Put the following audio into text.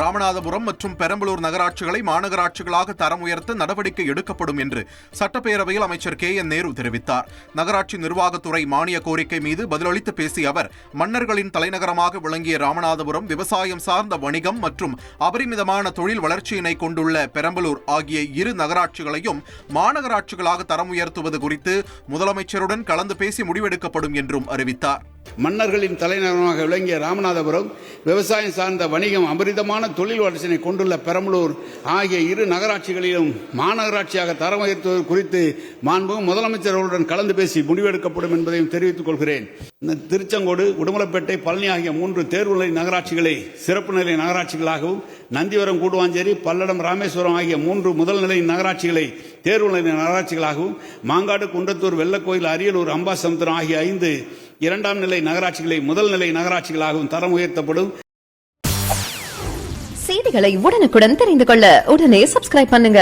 ராமநாதபுரம் மற்றும் பெரம்பலூர் நகராட்சிகளை மாநகராட்சிகளாக தரம் உயர்த்த நடவடிக்கை எடுக்கப்படும் என்று சட்டப்பேரவையில் அமைச்சர் கே என் நேரு தெரிவித்தார். நகராட்சி நிர்வாகத்துறை மானிய கோரிக்கை மீது பதிலளித்து பேசிய அவர் மன்னர்களின் தலைநகரமாக விளங்கிய ராமநாதபுரம் விவசாயம் சார்ந்த வணிகம் மற்றும் அபரிமிதமான தொழில் வளர்ச்சியினை கொண்டுள்ள பெரம்பலூர் ஆகிய இரு நகராட்சிகளையும் மாநகராட்சிகளாக தரம் உயர்த்துவது குறித்து முதலமைச்சருடன் கலந்து பேசி முடிவெடுக்கப்படும் என்றும் அறிவித்தார். மன்னர்களின் தலைநகரமாக விளங்கிய ராமநாதபுரம் விவசாயம் சார்ந்த வணிகம் அபரிதமான தொழில் வளர்ச்சியினை கொண்டுள்ள பெரம்பலூர் ஆகிய இரு நகராட்சிகளிலும் மாநகராட்சியாக தரம் உயர்த்துவது குறித்து மாண்பும் முதலமைச்சர்களுடன் கலந்து பேசி முடிவெடுக்கப்படும் என்பதையும் தெரிவித்துக் கொள்கிறேன். இந்த திருச்செங்கோடு உடுமலைப்பேட்டை பழனி ஆகிய மூன்று தேர்வுநிலை நகராட்சிகளை சிறப்பு நிலை நகராட்சிகளாகவும் நந்திவரம் கூடுவாஞ்சேரி பல்லடம் ராமேஸ்வரம் ஆகிய மூன்று முதல் நிலை நகராட்சிகளை தேர்வுநிலை நகராட்சிகளாகவும் மாங்காடு குன்றத்தூர் வெள்ளக்கோயில் அரியலூர் அம்பாசமுத்திரம் ஆகிய ஐந்து இரண்டாம் நிலை நகராட்சிகளை முதல் நிலை நகராட்சிகளாகவும் தரம் உயர்த்தப்படும். செய்திகளை உடனுக்குடன் தெரிந்து கொள்ள உடனே சப்ஸ்கிரைப் பண்ணுங்க.